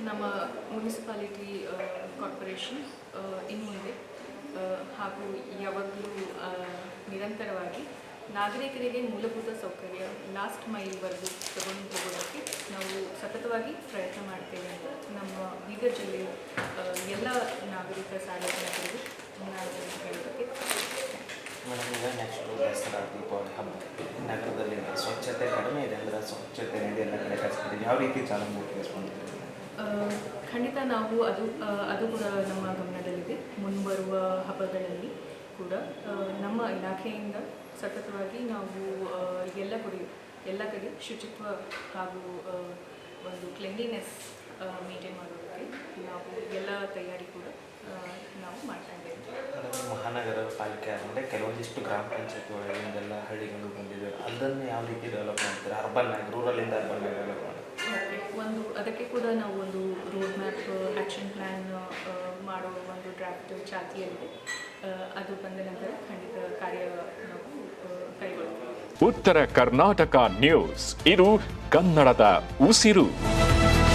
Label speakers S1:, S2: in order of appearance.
S1: ನಮ್ಮ municipality corporation ಇನ್ನು ಮುಂದೆ ಆ, ಹಾಗೂ ಯಾವಾಗಲೂ ನಿರಂತರವಾಗಿ ನಾಗರಿಕರಿಗೆ ಮೂಲಭೂತ ಸೌಕರ್ಯ ಲಾಸ್ಟ್ ಮೈಲ್ವರೆಗೂ ತಗೊಂಡು ಹೋಗೋದಕ್ಕೆ ನಾವು ಸತತವಾಗಿ ಪ್ರಯತ್ನ ಮಾಡ್ತೇವೆ ಅಂತ ನಮ್ಮ ಬೀದರ್ ಜಿಲ್ಲೆಯ ಎಲ್ಲ ನಾಗರಿಕ ಸಾರ್ವಜನಿಕರಿಗೂ ಹೇಳೋದಕ್ಕೆ
S2: ನಗರದಲ್ಲಿ ಸ್ವಚ್ಛತೆ ಕಡಿಮೆ ಇದೆ ಅಂದರೆ ಸ್ವಚ್ಛತೆ ನಡಿ ಕಡೆ ಕಳಿಸ್ತಾರೆ. ಯಾವ ರೀತಿ ಚಾಲನೆ
S1: ಖಂಡಿತ ನಾವು ಅದು ಅದು ಕೂಡ ನಮ್ಮ ಗಮನದಲ್ಲಿದೆ. ಮುಂಬರುವ ಹಬ್ಬಗಳಲ್ಲಿ ಕೂಡ ನಮ್ಮ ಇಲಾಖೆಯಿಂದ ಸತತವಾಗಿ ನಾವು ಎಲ್ಲ ಕಡೆ ಎಲ್ಲ ಕಡೆ ಶುಚಿತ್ವ ಹಾಗೂ ಒಂದು ಕ್ಲೆಂಡಿನೆಸ್ ಮೇಂಟೈನ್ ಮಾಡೋದಕ್ಕೆ ನಾವು ಎಲ್ಲ ತಯಾರಿ ಕೂಡ ನಾವು ಮಾಡ್ತಾ ಇದ್ದೇವೆ.
S2: ಮಹಾನಗರ ಪಾಲಿಕೆ ಆದಮೇಲೆ ಕೆಲವೊಂದಿಷ್ಟು ಗ್ರಾಮ ಪಂಚಾಯತ್ ಒಳಗಿಂದೆಲ್ಲ ಹಳ್ಳಿಗಳು ಬಂದಿದೆ. ಅದನ್ನು ಯಾವ ರೀತಿ ಡೆವಲಪ್ ಮಾಡ್ತಾರೆ? ಅರ್ಬನ್ ಆಗಿ ರೂರಲಿಂದ ಅರ್ಬನ್ ಡೆವಲಪ್ ಮಾಡಿ
S1: ಒಂದು ಅದಕ್ಕೆ ಕೂಡ ನಾವು ರೋಡ್ ಮ್ಯಾಪ್ ಆ್ಯಕ್ಷನ್ ಪ್ಲ್ಯಾನ್ ಮಾಡೋ ಒಂದು ಡ್ರಾಫ್ಟ್ ಚಾಲ್ತಿಯಲ್ಲಿದೆ. ಅದು ಬಂದ ನಂತರ ಖಂಡಿತ ಕಾರ್ಯ ನಾವು ಕೈಗೊಳ್ಳುತ್ತೇವೆ.
S3: ಉತ್ತರ ಕರ್ನಾಟಕ ನ್ಯೂಸ್. ಇದು ಕನ್ನಡದ ಉಸಿರು.